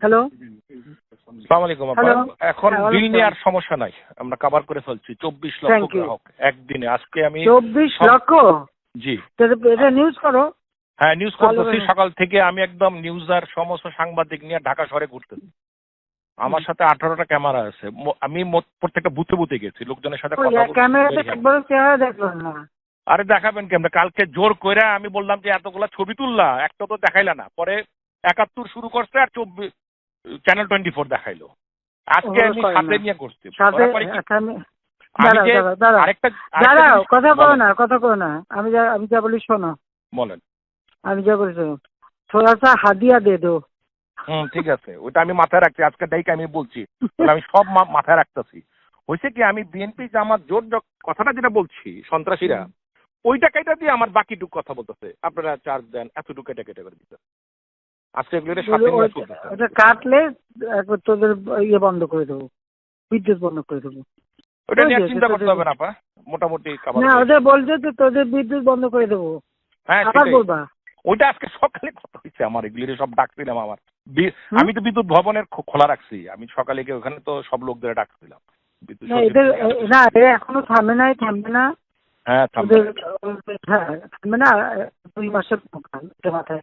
Hello সালাম আলাইকুম এখন হ্যাঁ, বিল আর সমস্যা নাই। আমরা কভার করে ফেলছি। চব্বিশ লক্ষ গ্রাহক একদিনে। আজকে আমি চব্বিশ লক্ষ? জি। এটা নিউজ করো। হ্যাঁ নিউজ করতেছি সকাল থেকে আমি একদম নিউজ আর সমস্ত সাংবাদিক নিয়ে ঢাকা শহরে ঘুরতেছি। আমার সাথে আঠারোটা ক্যামেরা আছে। আমি প্রত্যেকটা বুথে বুথে গেছি। লোকজনের সাথে কথা আরে দেখাবেন কেমন? কালকে জোর কইরা আমি বললাম যে এতগুলা ছবি তুললা একটা তো দেখাইলা না। পরে একাত্তর শুরু করছে আর চব্বিশ চ্যানেল টোয়েন্টি ফোর দেখাইলো। আজকে আমি সাথে নিয়ে করছি। কি- কথা বলো না কথা না। আমি যা আমি যা বলি শোনো। বলেন। আমি যা বলি শোনো। থোড়া সা হাদিয়া দে দো। হুম ঠিক আছে। ওটা আমি মাথায় রাখছি। আজকে ডাইকে আমি বলছি। আমি সব মাথায় রাখতেছি। হয়েছে কি আমি বিএনপি জামাত জোর কথাটা যেটা বলছি সন্ত্রাসীরা ওইটা কেটে দিয়ে আমার বাকিটুক কথা বলতেছে। আপনারা চার্জ দেন এতটুকু কেটে কেটে করে দিতে। আজকে এগুলো ওই- চলতেছে ওটা কাটলে একবার তোদের ইয়ে বন্ধ করে দেবো বিদ্যুৎ বন্ধ করে দেবো। ওটা নিয়ে চিন্তা করতে হবে না পা মোটামুটি না ওদের বলছে তো তোদের বিদ্যুৎ বন্ধ করে দেবো। হ্যাঁ আবার বলবা? ওইটা আজকে সকালে কথা হয়েছে আমার এগুলি সব ডাকছিলাম আমার। আমি তো বিদ্যুৎ ভবনের খোলা রাখছি। আমি সকালে গিয়ে ওখানে তো সব লোকদের ডাকছিলাম না এরা এখনও থামে নাই থামবে না। হ্যাঁ থামবে। হ্যাঁ থামবে না দুই মাসের মাথায়।